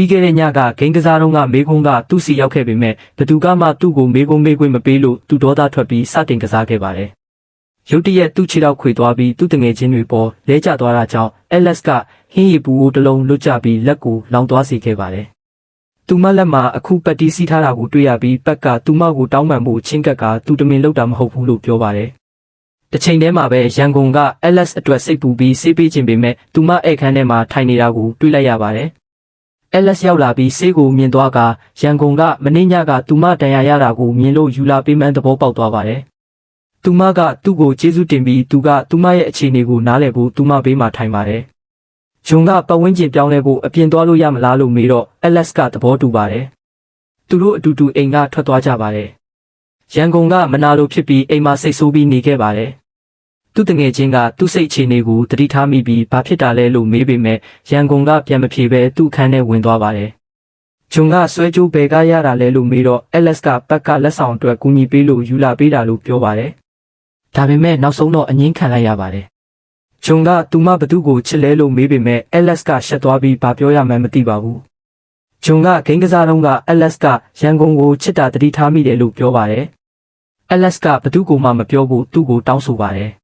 ပြီးခဲ့တဲ့ညကဂိမ်းကစားတော့ကမေကုန်းကသူ့စီရောက်ခဲ့ပေမဲ့ဘသူကမှသူ့ကိုမေကုန်းမေးခွင့်မပေးလို့သူဒေါသထွက်ပြီးစတင်ကစားခဲ့ပါတယ်။ရုတ်တရက်သူ့ခြေထောက်ခွေသွားပြီးသူ့တငယ်ချင်းတွေပေါ်လဲကျသွားတာကြောင့် LS ကဟင်းရီပူအိုတစ်လုံးလွတ်ကျပြီးလက်ကိုလောင်သွားစေခဲ့ပါတယ်။သူမလက်မှာအခုပတ်တီးစီးထားတာကိုတွေ့ရပြီးပက်ကသူမကိုတောင်းပန်ဖို့ချင်းကက်ကသူတမင်လောက်တာမဟုတ်ဘူးလို့ပြောပါတယ်။တစ်ချိန်တည်းမှာပဲရန်ကုန်က LS အတွက်စိတ်ပူပြီးစေးပေးခြင်းပေမဲ့သူမဧည့်ခန်းထဲမှာထိုင်နေတာကိုတွေ့လိုက်ရပါတယ်။ LS ရောက်လာပြီးဆေးကိုမြင်သွားကရန်ကုန်ကမင်းညကသူမတန်ရာရတာကိုမြင်လို့ယူလာပေးမှန်းသဘောပေါက်သွားပါတယ်။သူမကသူ့ကိုကျေးဇူးတင်ပြီးသူကသူမရဲ့အခြေအနေကိုနားလည်ဖို့သူမဘေးမှာထိုင်ပါတယ်။ဂျွန်ကပတ်ဝန်းကျင်ပြောင်းလဲဖို့အပြင်သွားလို့ရမလားလို့မေးတော့ LS ကသဘောတူပါတယ်။သူတို့အတူတူအိမ်ကထွက်သွားကြပါတယ်။ရန်ကုန်ကမနာလိုဖြစ်ပြီးအိမ်မှာစိတ်ဆိုးပြီးနေခဲ့ပါတယ်။ သူတငယ်ချင်းကသူ့စိတ်အခြေအနေကိုသတိထားမိပြီးဘာဖြစ်တာလဲလို့မေးပေမဲ့ရန်ကုန်ကပြန်မဖြေဘဲသူ့အခန်းထဲဝင်သွားပါတယ်။ဂျွန်ကဆွဲကြိုးဘယ်ကရတာလဲလို့မေးတော့ LS ကဘက်ကလက်ဆောင်အတွက်ကူညီပေးလို့ယူလာပေးတာလို့ပြောပါတယ်။ဒါပေမဲ့နောက်ဆုံးတော့အငင်းခံလိုက်ရပါတယ်။ဂျွန်ကသူမဘသူ့ကိုချစ်လဲလို့မေးပေမဲ့ LS ကရှက်သွားပြီးဘာပြောရမှန်းမသိပါဘူး။ဂျွန်ကဂိမ်းကစားတုန်းက LS ကရန်ကုန်ကိုချစ်တာတတိထားမိတယ်လို့ပြောပါတယ်။ LS ကဘသူ့ကိုမှမပြောဘူးသူ့ကိုတောင်းဆိုပါတယ်။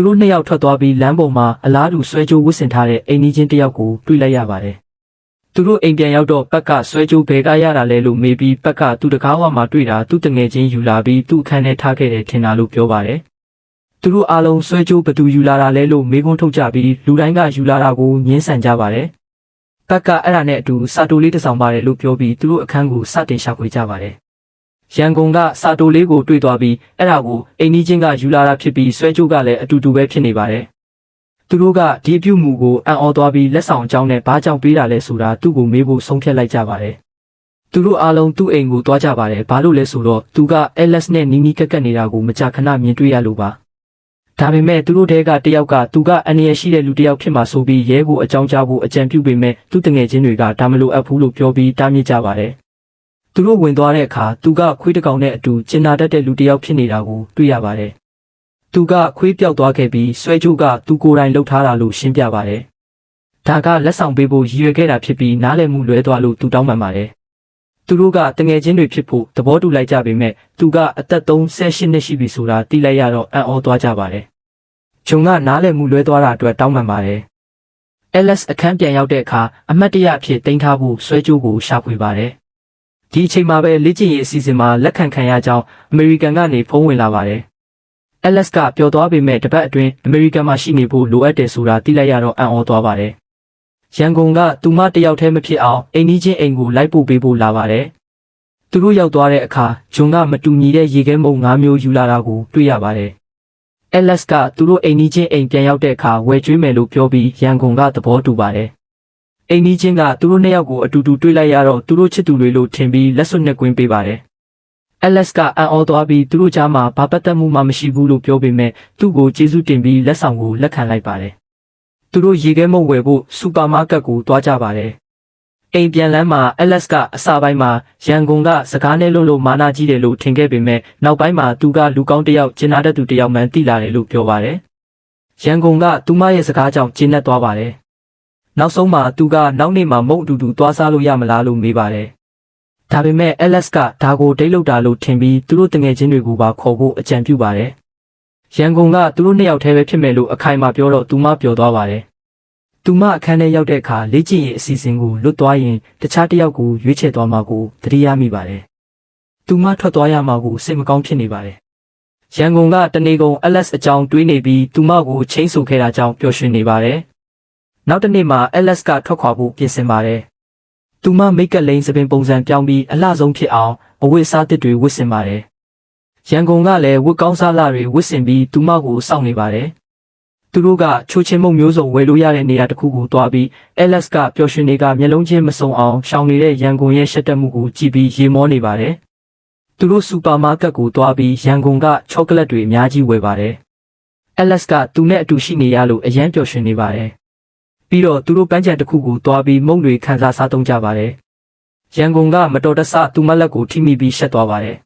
သူတို့နှစ်ယောက်ထွက်သွားပြီးလမ်းပေါ်မှာအလားတူဆွဲကြိုးဝတ်ဆင်ထားတဲ့အိမ်ကြီးချင်းတစ်ယောက်ကိုတွေ့လိုက်ရပါတယ်။သူတို့အိမ်ပြန်ရောက်တော့ပက်ကဆွဲကြိုးဘဲကရတာလဲလို့မေးပြီးပက်ကသူ့တကားဝမှာတွေ့တာသူ့တငယ်ချင်းယူလာပြီးသူ့အခန်းထဲထားခဲ့တယ်ထင်တာလို့ပြောပါတယ်။သူတို့အားလုံးဆွဲကြိုးဘသူယူလာတာလဲလို့မေးခွန်းထုတ်ကြပြီးလူတိုင်းကယူလာတာကိုညှင်းဆန်ကြပါတယ်။ပက်ကအဲ့ဒါနဲ့အတူစာတိုလေးတစ်စောင်ပါတယ်လို့ပြောပြီးသူတို့အခန်းကိုစတင်ရှာဖွေကြပါတယ်။ ရန်ကုန်ကစာတိုလေးကိုတွေ့သွားပြီးအဲ့ဒါကိုအိမ်ကြီးချင်းကယူလာတာဖြစ်ပြီးဆွဲကြိုးကလည်းအတူတူပဲဖြစ်နေပါတယ်။သူတို့ကဒီအပြုတ်မှုကိုအံ့ဩသွားပြီးလက်ဆောင်အကြောင်းနဲ့ဘာကြောင့်ပေးတာလဲဆိုတာသူ့ကိုမေးဖို့ဆုံးဖြတ်လိုက်ကြပါတယ်။သူတို့အားလုံးသူ့အိမ်ကိုသွားကြပါတယ်။ဘာလို့လဲဆိုတော့သူက LS နဲ့နီးနီးကပ်ကပ်နေတာကိုမကြာခဏမြင်တွေ့ရလို့ပါ။ဒါပေမဲ့သူတို့တဲကတယောက်ကသူကအန္တရာယ်ရှိတဲ့လူတစ်ယောက်ဖြစ်မှာဆိုပြီးရဲကိုအကြောင်းကြားဖို့အကြံပြုပေမဲ့သူ့တငယ်ချင်းတွေကဒါမလိုအပ်ဘူးလို့ပြောပြီးတားမြစ်ကြပါတယ်။ သူတို့ဝင်သွားတဲ့အခါသူကခွေးတစ်ကောင်နဲ့အတူကျင်နာတတ်တဲ့လူတစ်ယောက်ဖြစ်နေတာကိုတွေ့ရပါတယ်။သူကခွေးပြောက်သွားခဲ့ပြီးဆွဲကြိုးကသူကိုယ်တိုင်လှုပ်ထားတာလို့ရှင်းပြပါတယ်။ဒါကလက်ဆောင်ပေးဖို့ရည်ရွယ်ခဲ့တာဖြစ်ပြီးနားလည်မှုလွဲသွားလို့သူတောင်းပန်ပါတယ်။သူတို့ကတငယ်ချင်းတွေဖြစ်ဖို့သဘောတူလိုက်ကြပေမဲ့သူကအသက်38နှစ်ရှိပြီဆိုတာသိလိုက်ရတော့အံ့ဩသွားကြပါတယ်။ဂျုံကနားလည်မှုလွဲသွားတာအတွက်တောင်းပန်ပါတယ်။ LS အခန်းပြန်ရောက်တဲ့အခါအမတ်တရအဖြစ်တင်ထားဖို့ဆွဲကြိုးကိုရှာဖွေပါတယ်။ ဒီအချိန်မှာပဲလေ့ကျင့်ရေးအစီအစဉ်မှာလက်ခံခံရကြောင်းအမေရိကန်ကနေဖုန်းဝင်လာပါတယ်။ LS ကပျော်သွားပေမဲ့တပတ်အတွင်းအမေရိကန်မှာရှိနေဖို့လိုအပ်တယ်ဆိုတာသိလိုက်ရတော့အံ့ဩသွားပါတယ်။ရန်ကုန်ကသူမတယောက်တည်းမဖြစ်အောင်အိမ်ကြီးချင်းအိမ်ကိုလိုက်ပို့ပေးဖို့လာပါတယ်။သူတို့ရောက်သွားတဲ့အခါဂျွန်ကမတူညီတဲ့ရေခဲမုံ၅မျိုးယူလာတာကိုတွေ့ရပါတယ်။ LS ကသူတို့အိမ်ကြီးချင်းအိမ်ပြန်ရောက်တဲ့အခါဝယ်ကျွေးမယ်လို့ပြောပြီးရန်ကုန်ကသဘောတူပါတယ်။ အိမ်ကြီးချင်းကသူတို့နှစ်ယောက်ကိုအတူတူတွေ့လိုက်ရတော့သူတို့ချစ်သူတွေလို့ထင်ပြီးလက်စွပ်နဲ့ကွင်းပေးပါတယ်။ LS ကအံ့ဩသွားပြီးသူတို့ကြားမှာဘာပတ်သက်မှုမှမရှိဘူးလို့ပြောပေမဲ့သူ့ကိုကျေးဇူးတင်ပြီးလက်ဆောင်ကိုလက်ခံလိုက်ပါတယ်။သူတို့ရေခဲမုံဝယ်ဖို့စူပါမားကတ်ကိုသွားကြပါတယ်။အိမ်ပြန်လမ်းမှာ LS ကအစာပိုင်းမှာရန်ကုန်ကစကားနဲ့လို့လို့မာနာကြီးတယ်လို့ထင်ခဲ့ပေမဲ့နောက်ပိုင်းမှာသူကလူကောင်းတစ်ယောက်ကျင်နာတတ်သူတစ်ယောက်မှန်သိလာတယ်လို့ပြောပါတယ်။ရန်ကုန်ကသူမရဲ့စကားကြောင့်ကျဉ်းနှက်သွားပါတယ်။ နောက်ဆုံးမှာသူကနောက်နေ့မှာမုတ်အတူတူသွားစားလို့ရမလားလို့မေးပါတယ်။ဒါပေမဲ့ LS ကဒါကိုဒိတ်လောက်တာလို့ထင်ပြီးသူတို့တငယ်ချင်းတွေကိုပါခေါ်ဖို့အကြံပြုပါတယ်။ရန်ကုန်ကသူတို့နှစ်ယောက်တည်းပဲဖြစ်မယ်လို့အခိုင်အမာပြောတော့သူမပျော်သွားပါတယ်။သူမအခန်းထဲရောက်တဲ့အခါလေ့ကျင့်ရေးအစီအစဉ်ကိုလွတ်သွားရင်တခြားတစ်ယောက်ကိုရွေးချယ်သွားမှာကိုသတိရမိပါတယ်။သူမထွက်သွားရမှာကိုစိတ်မကောင်းဖြစ်နေပါတယ်။ရန်ကုန်ကတနေကုန် LS အကြောင်းတွေးနေပြီးသူမကိုချင်းဆိုခဲ့တာကြောင့်ပျော်ရွှင်နေပါတယ်။ နောက်တစ်နေ့မှာ LS ကထွက်ခွာဖို့ပြင်ဆင်ပါတယ်။သူမမိတ်ကပ်လိန်စပင်ပုံစံပြောင်းပြီးအလှဆုံးဖြစ်အောင်အဝတ်အစားသစ်တွေဝတ်ဆင်ပါတယ်။ရန်ကုန်ကလည်းဝတ်ကောင်းစားလာတွေဝတ်ဆင်ပြီးသူမကိုစောင့်နေပါတယ်။သူတို့ကချိုချင်းမုံမျိုးစုံဝယ်လို့ရတဲ့နေရာတစ်ခုကိုတွားပြီး LS ကပျော်ရွှင်တွေကမျက်လုံးချင်းမစုံအောင်ရှောင်နေတဲ့ရန်ကုန်ရဲ့ရှက်တက်မှုကိုကြည့်ပြီးရေမောနေပါတယ်။သူတို့စူပါမားကတ်ကိုတွားပြီးရန်ကုန်ကချောကလက်တွေအများကြီးဝယ်ပါတယ်။ LS ကသူနဲ့အတူရှိနေရလို့အယမ်းပျော်ရွှင်နေပါတယ်။ ပြီးတော့သူတို့ပန်းချံတစ်ခုကိုတွားပြီးမုံတွေခန်းစားစားသုံးကြပါတယ်။ရန်ကုန်ကမတော်တဆသူမလက်ကိုထိမိပြီးရှက်သွားပါတယ်